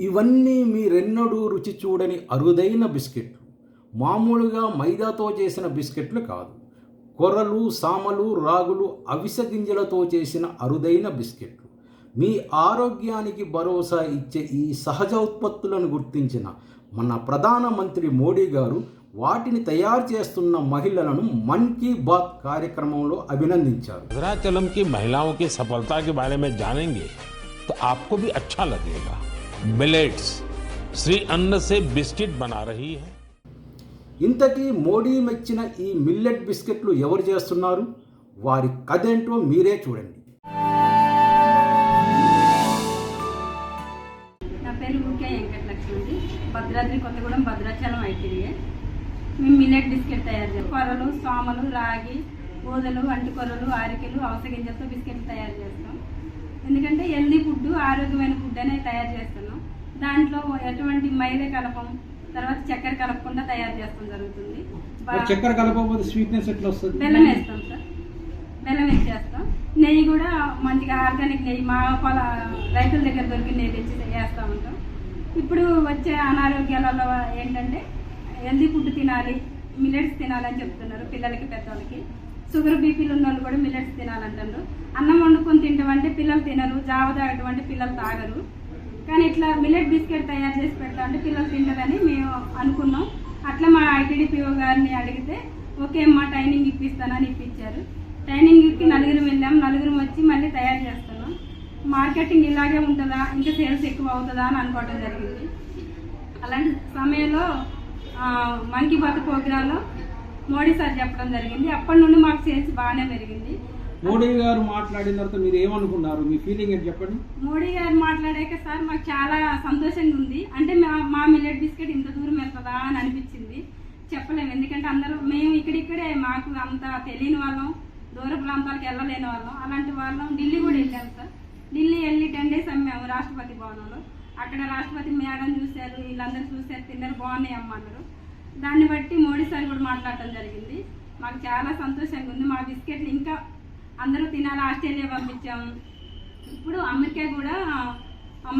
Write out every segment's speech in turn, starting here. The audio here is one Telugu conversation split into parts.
ఇవన్నీ మీరెన్నడూ రుచి చూడని అరుదైన బిస్కెట్లు మామూలుగా మైదాతో చేసిన బిస్కెట్లు కాదు కొర్రలు సామలు రాగులు అవిసె గింజలతో చేసిన అరుదైన బిస్కెట్లు మీ ఆరోగ్యానికి భరోసా ఇచ్చే ఈ సహజ ఉత్పత్తులను గుర్తించిన మన ప్రధానమంత్రి మోడీ గారు వాటిని తయారు చేస్తున్న మహిళలను మన్ కీ బాత్ కార్యక్రమంలో అభినందించారు भद्राचलम की महिलाओं की सफलता के बारे में जानेंगे तो आपको भी अच्छा लगेगा మిలెట్స్ శ్రీ అన్నసే బిస్కెట్ బనా రహీ హై ఇంతకీ మోడీ మెచ్చిన ఈ మిల్లెట్ బిస్కెట్లు ఎవరు చేస్తున్నారు? వారి కథ ఏంటో మీరే చూడండి. నా పేరు వెంకటలక్ష్మి భద్రాద్రి కొత్తగూడెం భద్రాచలం అయితే మేము మిల్లెట్ బిస్కెట్ తయారు చేస్తాం. కొరలు సోమలు రాగి ఊదలు అంటుకొరలు ఆరికలు అవసగింజలతో బిస్కెట్ తయారు చేస్తాం. ఎందుకంటే హెల్దీ ఫుడ్ ఆరోగ్యమైన ఫుడ్ అనేది తయారు చేస్తాం. దాంట్లో ఎటువంటి మైదా కలపం తర్వాత చక్కెర కలపకుండా తయారు చేస్తాం జరుగుతుంది. చక్కెర కలపకపోతే స్వీట్నెస్ ఎట్లా వస్తుంది బెల్లం వేస్తాం సార్. బెల్లం వేసి చేస్తాం నెయ్యి కూడా మంచిగా ఆర్గానిక్ నెయ్యి మా పొల రైతుల దగ్గర దొరికిన నెయ్యి తెచ్చి వేస్తూ ఉంటాం. ఇప్పుడు వచ్చే అనారోగ్యాలలో ఏంటంటే హెల్దీ ఫుడ్ తినాలి మిల్లెట్స్ తినాలని చెప్తున్నారు పిల్లలకి పెద్దవాళ్ళకి షుగర్ బీపీలు ఉన్న వాళ్ళు కూడా మిల్లెట్స్ తినాలంటారు అన్నం వండుకొని తింటామంటే పిల్లలు తినరు జావ తాగటం అంటే పిల్లలు తాగరు. కానీ ఇట్లా మిల్లెట్ బిస్కెట్ తయారు చేసి పెడతా అంటే పిల్లలు తింటారని మేము అనుకున్నాం. అట్లా మా ఐటీడీపీఓ గారిని అడిగితే ఓకే అమ్మా ట్రైనింగ్ ఇప్పిస్తానని ఇప్పించారు. ట్రైనింగ్కి నలుగురు వెళ్ళాం. నలుగురు వచ్చి మళ్ళీ తయారు చేస్తున్నాం. మార్కెటింగ్ ఇలాగే ఉంటుందా? ఇంకా సేల్స్ ఎక్కువ అవుతుందా అని అనుకోవడం జరిగింది. అలాంటి సమయంలో మంకీ బాత్ ప్రోగ్రాంలో మోడీ సార్ చెప్పడం జరిగింది. అప్పటి నుండి మాకు సేల్స్ బాగానే పెరిగింది. మోడీ గారు మాట్లాడిన తర్వాత మీరు ఏమనుకున్నారు? మీ ఫీలింగ్ ఏంటి చెప్పండి. మోడీ గారు మాట్లాడాక సార్ మాకు చాలా సంతోషంగా ఉంది. అంటే మా మా మిల్లెట్ బిస్కెట్ ఇంత దూరం వెళ్తుందా అని అనిపించింది. చెప్పలేము. ఎందుకంటే అందరూ మేము ఇక్కడిక్కడే మాకు అంత తెలియని వాళ్ళం. దూర ప్రాంతాలకు వెళ్ళలేని వాళ్ళం. అలాంటి వాళ్ళం. ఢిల్లీ కూడా వెళ్ళాము సార్. ఢిల్లీ వెళ్ళి టెన్ డేస్ అమ్మాము రాష్ట్రపతి భవనంలో. అక్కడ రాష్ట్రపతి మేడం చూశారు. వీళ్ళందరూ చూశారు. తిన్నారు. బాగున్నాయి అమ్మన్నారు దాన్ని బట్టి మోడీ సార్ కూడా మాట్లాడటం జరిగింది. మాకు చాలా సంతోషంగా ఉంది. మా బిస్కెట్లు ఇంకా అందరూ తినాలి ఆస్ట్రేలియా పంపించాము ఇప్పుడు అమెరికా కూడా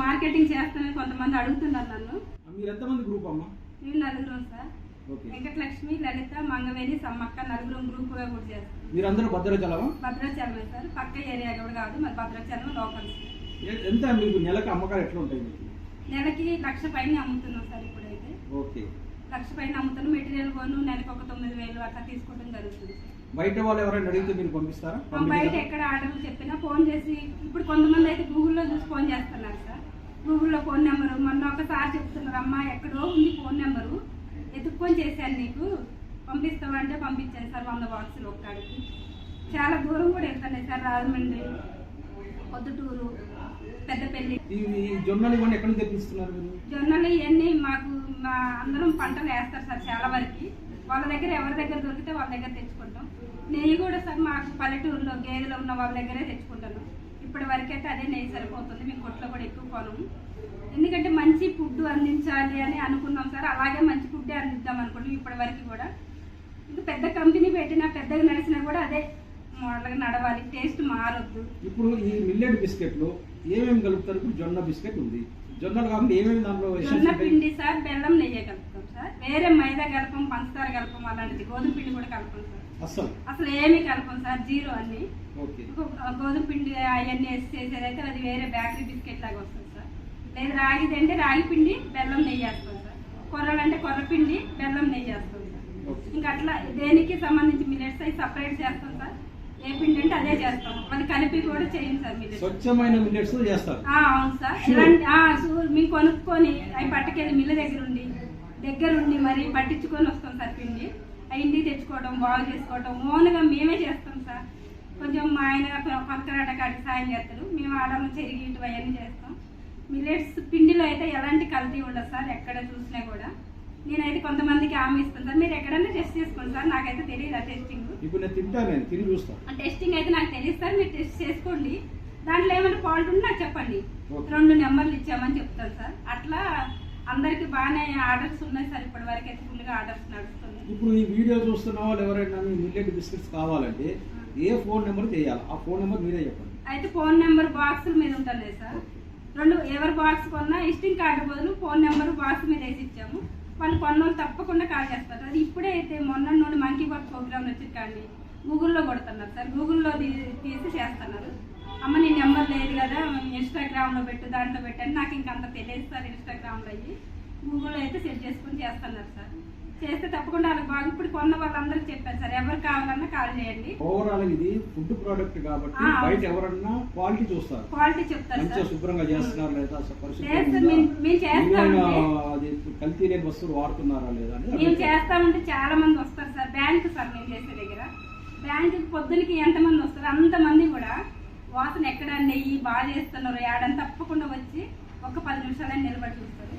మార్కెటింగ్ చేస్తానని కొంతమంది అడుగుతున్నారు నన్ను. మీరు ఎంతమంది గ్రూప్ అమ్మా? మేము నలుగురం సార్. వెంకటలక్ష్మి లలిత మంగవేణి సమ్మక్క నలుగురం గ్రూప్గా కూడా చేస్తాం. మీరందరూ భద్రాచలమా? భద్రాచలమే సార్. పక్క ఏరియా కూడా కాదు మరి భద్రాచలం లోకల్ ఎంత మీకు నెలకు అమ్మకాలు ఎట్లా ఉంటాయి నెలకి లక్ష పైన అమ్ముతున్నాం సార్ ఇప్పుడైతే. ఓకే. లక్ష పైన అమ్ముతున్నాం. మెటీరియల్ కొను నెలకు ఒక తొమ్మిది వేలు అట్లా తీసుకోవడం జరుగుతుంది సార్. బయట వాళ్ళు ఎవరైనా అడిగితే మీరు పంపిస్తారా? బయట ఎక్కడ ఆర్డర్లు చెప్పినా ఫోన్ చేసి ఇప్పుడు కొంతమంది అయితే గూగుల్లో చూసి ఫోన్ చేస్తున్నారు సార్. గూగుల్లో ఫోన్ నెంబరు. మొన్న ఒకసారి చెప్తున్నారు అమ్మా ఎక్కడో ఉంది ఫోన్ నెంబరు. ఎత్తుక్కొని చేశాను నీకు. పంపిస్తామంటే పంపించాను సార్ వంద బాక్సులు ఒక్కడికి. చాలా దూరం కూడా వెళ్తున్నాయి సార్ రాజమండ్రి పొద్దుటూరు పెద్దపల్లి. జొన్నలు ఇవన్నీ ఎక్కడ తెప్పిస్తున్నారు జొన్నలు ఇవన్నీ మాకు మా అందరం పంటలు వేస్తారు సార్ చాలా వరకు. వాళ్ళ దగ్గర ఎవరి దగ్గర దొరికితే వాళ్ళ దగ్గర తెచ్చుకుంటాం. నెయ్యి కూడా సార్ మాకు పల్లెటూరులో గేదెలు ఉన్న వాళ్ళ దగ్గరే తెచ్చుకుంటాను. ఇప్పటి వరకైతే అదే నెయ్యి సరిపోతుంది. మేము కొట్లో కూడా ఎక్కువ కొనము. ఎందుకంటే మంచి ఫుడ్ అందించాలి అని అనుకున్నాం సార్. అలాగే మంచి ఫుడ్ అందిద్దాం అనుకుంటాం ఇప్పటి వరకు కూడా. ఇంకా పెద్ద కంపెనీ పెట్టినా పెద్దగా నడిచినా కూడా అదే మోడల్గా నడవాలి. టేస్ట్ మారొద్దు. ఇప్పుడు ఈ మిల్లెట్ బిస్కెట్లు ఏమేమి కలుపుతారు? ఇప్పుడు జొన్న బిస్కెట్ ఉంది. జొన్నలు కాకుండా ఏమేమి దాంట్లో జొన్న? పిండి సార్ బెల్లం నెయ్యి కలుపుతాం సార్ వేరే మైదా కలపం పంచదార కలపం అలాంటిది. గోధుమ పిండి కూడా కలపం సార్. అసలు ఏమీ కలపం సార్ జీరో అన్ని. గోధుమ పిండి అవన్నీ వేసి చేసేదైతే అది వేరే బేకరీ బిస్కెట్ లాగా వస్తుంది సార్. లేదు రాగిది అంటే రాగి పిండి బెల్లం నెయ్యి వేస్తాం సార్. కొర్రలు అంటే కొర్ర పిండి బెల్లం నెయ్యి వేస్తాం సార్. ఇంకా అట్లా దేనికి సంబంధించి మిల్లెట్స్ అవి సపరేట్ చేస్తాం సార్? ఏ పిండి అంటే అదే చేస్తాం. అది కలిపి కూడా చేయండి సార్ మిల్లెట్స్. స్వచ్ఛమైన మిల్లెట్స్ చేస్తారు. ఆ, అవును సార్. ఇలాంటి మేము కొనుక్కొని అవి పట్టుకెళ్ళి మిల్ల దగ్గర ఉండి దగ్గర ఉండి మరి పట్టించుకొని వస్తాం సార్ పిండి. ఇంటికి తెచ్చుకోవడం బాగు చేసుకోవడం ఓన్గా మేమే చేస్తాం సార్. కొంచెం మా ఆయన పక్కరాట కాడికి సాయం చేస్తారు మేము ఆడము చెరిగి ఇటు అవన్నీ చేస్తాం. మిల్లెట్స్ పిండిలో అయితే ఎలాంటి కల్తీ ఉండదు సార్ ఎక్కడ చూసినా కూడా. నేనైతే కొంతమందికి హామీ ఇస్తాను సార్. మీరు ఎక్కడైనా టెస్ట్ చేసుకోండి సార్. నాకైతే తెలియదు ఆ టెస్టింగ్. ఇప్పుడు నేను తింటాను నేను తిని చూస్తాను ఆ టెస్టింగ్ అయితే నాకు తెలియదు సార్. మీరు టెస్ట్ చేసుకోండి. దాంట్లో ఏమైనా ఫాల్ట్ ఉంటే నాకు చెప్పండి. రెండు నెంబర్లు ఇచ్చామని చెప్తాను సార్. అట్లా అందరికి బాగానే ఆర్డర్స్ ఉన్నాయి సార్ ఇప్పటి వరకు అయితే ఫుల్గా ఆర్డర్స్ నడుస్తున్నాయి. ఇప్పుడు ఈ వీడియో చూస్తున్న వాళ్ళు ఎవరైనా మీ మిల్లెట్ బిస్కెట్స్ కావాలంటే ఏ ఫోన్ నెంబర్ చేయాలి? ఆ ఫోన్ నెంబర్ మీరే చెప్పండి. అయితే ఫోన్ నెంబర్ బాక్సుల మీద ఉంటుంది సార్. రెండు ఎవరి బాక్స్ కొన్నా విజిటింగ్ కార్డు బదులు ఫోన్ నెంబర్ బాక్స్ మీద వేసి ఇచ్చాము. వాళ్ళు కొన్న వాళ్ళు తప్పకుండా కాల్ చేస్తారు. అది ఇప్పుడే అయితే మొన్న నుండి మంకీ బాక్ ప్రోగ్రామ్ వచ్చి కానీ గూగుల్లో కొడుతున్నారు సార్. గూగుల్లో తీసి చేస్తున్నారు. అమ్మ నీ నెంబర్ లేదు కదా ఇన్స్టాగ్రామ్లో పెట్టు దాంట్లో పెట్టండి నాకు ఇంకా అంత తెలియదు సార్ ఇన్స్టాగ్రామ్లో అయ్యి. గూగుల్లో అయితే సెట్ చేసుకుని చేస్తున్నారు సార్. చేస్తే తప్పకుండా వాళ్ళకి బాగా ఇప్పుడు కొన్న వాళ్ళందరికీ చెప్పాను సార్ ఎవరు కావాలన్నా కాల్ చేయండి. ఓవరాల్ ఇది ఫుడ్ ప్రోడక్ట్ కాబట్టి బయట ఎవరన్నా క్వాలిటీ చూస్తారు. క్వాలిటీ చెప్తారు మంచిగా శుభ్రంగా చేస్తున్నారు లేదా అది కల్తీ లేని వస్తువులు వాడుతున్నారా లేదా మేము. చేస్తామంటే చాలా మంది వస్తారు సార్ బ్యాంక్ సార్ మేము చేసే దగ్గర. బ్యాంక్ పొద్దునకి ఎంతమంది వస్తారు అంతమంది కూడా వాసన ఎక్కడ నెయ్యి బాగా చేస్తున్నారు ఏడని తప్పకుండా వచ్చి ఒక పది నిమిషాలని నిలబడి చూస్తారు.